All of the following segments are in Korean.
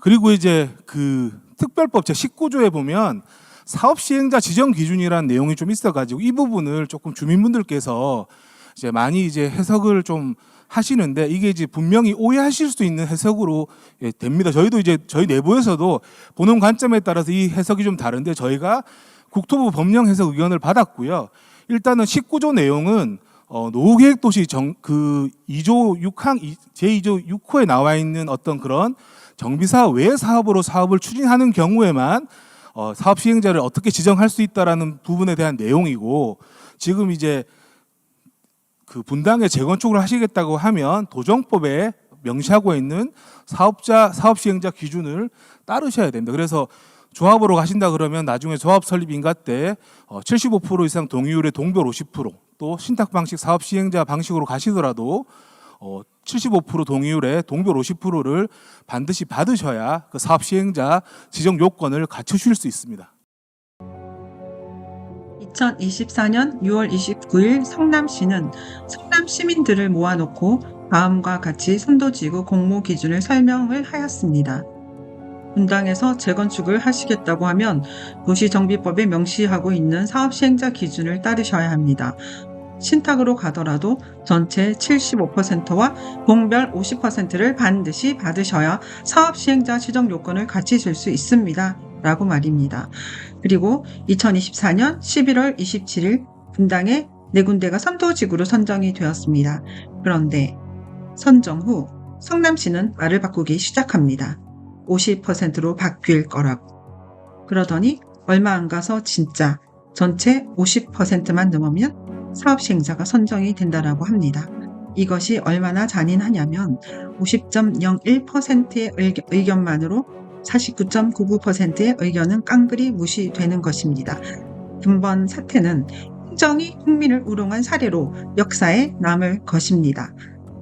그리고 이제 그 특별법 제 19조에 보면 사업 시행자 지정 기준이라는 내용이 좀 있어 가지고 이 부분을 조금 주민분들께서 이제 많이 이제 해석을 좀 하시는데 이게 이제 분명히 오해하실 수 있는 해석으로 예, 됩니다. 저희도 이제 저희 내부에서도 보는 관점에 따라서 이 해석이 좀 다른데 저희가 국토부 법령 해석 의견을 받았고요. 일단은 19조 내용은 어, 노후계획도시 정, 그 2조 6항 제2조 6호에 나와 있는 어떤 그런 정비사 외 사업으로 사업을 추진하는 경우에만 어, 사업 시행자를 어떻게 지정할 수 있다라는 부분에 대한 내용이고 지금 이제 그 분당에 재건축을 하시겠다고 하면 도정법에 명시하고 있는 사업자 사업 시행자 기준을 따르셔야 됩니다. 그래서 조합으로 가신다 그러면 나중에 조합 설립 인가 때 어, 75% 이상 동의율의 동별 50% 또 신탁 방식 사업 시행자 방식으로 가시더라도 어, 75% 동의율의 동별 50%를 반드시 받으셔야 그 사업 시행자 지정 요건을 갖추실 수 있습니다. 2024년 6월 29일 성남시는 성남 시민들을 모아놓고 다음과 같이 선도지구 공모 기준을 설명을 하였습니다. 분당에서 재건축을 하시겠다고 하면 도시정비법에 명시하고 있는 사업 시행자 기준을 따르셔야 합니다. 신탁으로 가더라도 전체 75%와 공별 50%를 반드시 받으셔야 사업 시행자 지정 요건을 갖추실 수 있습니다. 라고 말입니다. 그리고 2024년 11월 27일 분당에 네 군데가 선도지구로 선정이 되었습니다. 그런데 선정 후 성남시는 말을 바꾸기 시작합니다. 50%로 바뀔 거라고. 그러더니 얼마 안 가서 진짜 전체 50%만 넘으면 사업 시행자가 선정이 된다라고 합니다. 이것이 얼마나 잔인하냐면 50.01%의 의견만으로 49.99%의 의견은 깡그리 무시되는 것입니다. 금번 사태는 행정이 국민을 우롱한 사례로 역사에 남을 것입니다.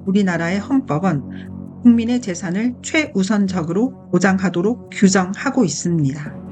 우리나라의 헌법은 국민의 재산을 최우선적으로 보장하도록 규정하고 있습니다.